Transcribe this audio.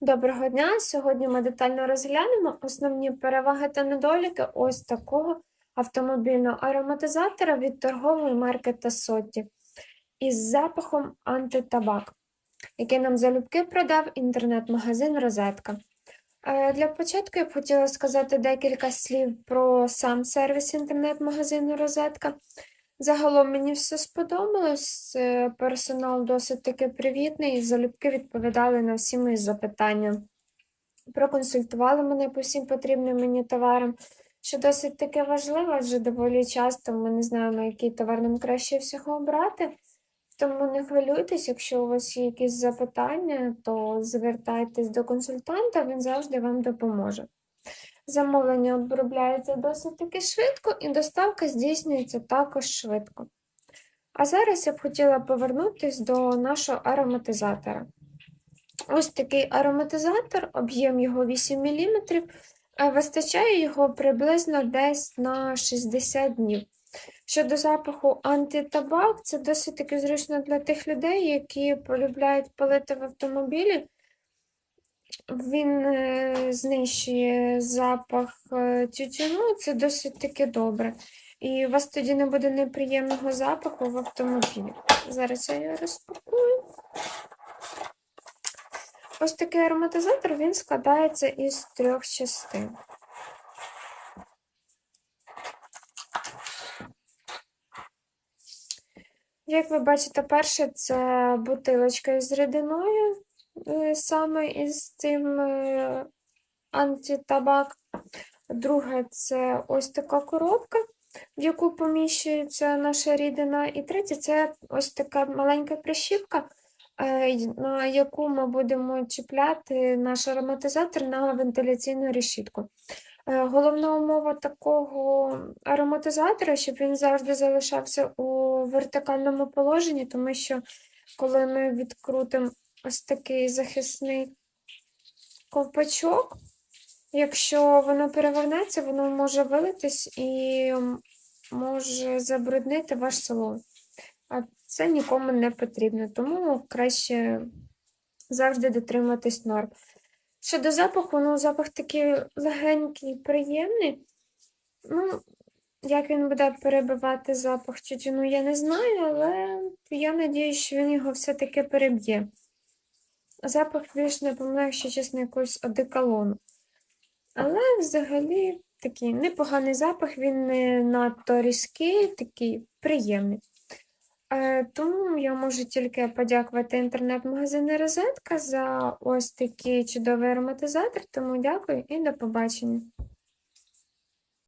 Доброго дня! Сьогодні ми детально розглянемо основні переваги та недоліки ось такого автомобільного ароматизатора від торгової марки Tassotti із запахом антитабак, який нам залюбки продав інтернет-магазин Розетка. Е, Для початку я б хотіла сказати декілька слів про сам сервіс інтернет-магазину Розетка. Загалом мені все сподобалось. е, Персонал досить таки привітний, залюбки відповідали на всі мої запитання. Проконсультували мене по всім потрібним мені товарам, що досить таки важливо, адже доволі часто ми не знаємо, який товар нам краще всього обрати. Тому не хвилюйтесь, якщо у вас є якісь запитання, то звертайтесь до консультанта, він завжди вам допоможе. Замовлення обробляється досить таки швидко, і доставка здійснюється також швидко. А зараз я б хотіла повернутися до нашого ароматизатора. Ось такий ароматизатор, об'єм його 8 мм, вистачає його приблизно десь на 60 днів. Щодо запаху антитабак, це досить таки зручно для тих людей, які полюбляють палити в автомобілі. Він е, знищує запах е, тютюну, це досить таки добре. І у вас тоді не буде неприємного запаху в автомобілі. Зараз я його розпакую. Ось такий ароматизатор він складається із трьох частин. Як ви бачите, перше це бутилочка із рідиною, саме із цим е, антитабак. Друге це ось така коробка, в яку поміщується наша рідина. І третє це ось така маленька прищіпка, е, на яку ми будемо чіпляти наш ароматизатор на вентиляційну решітку. Е, Головна умова такого ароматизатора, щоб він завжди залишався у вертикальному положенні, тому що коли ми відкрутимо ось такий захисний ковпачок, якщо воно перевернеться, воно може вилитись і може забруднити ваш салон. А це нікому не потрібно, тому краще завжди дотримуватись норм. Щодо запаху, ну, запах такий легенький, приємний. Ну, як він буде перебивати запах тютюну, я не знаю, але я надію, що він його все-таки переб'є. Запах більш напоминає, якщо чесно, якогось одеколону. Але взагалі такий непоганий запах, він не надто різкий, такий приємний. Е, Тому я можу тільки подякувати інтернет-магазину Розетка за ось такий чудовий ароматизатор. Тому дякую і до побачення.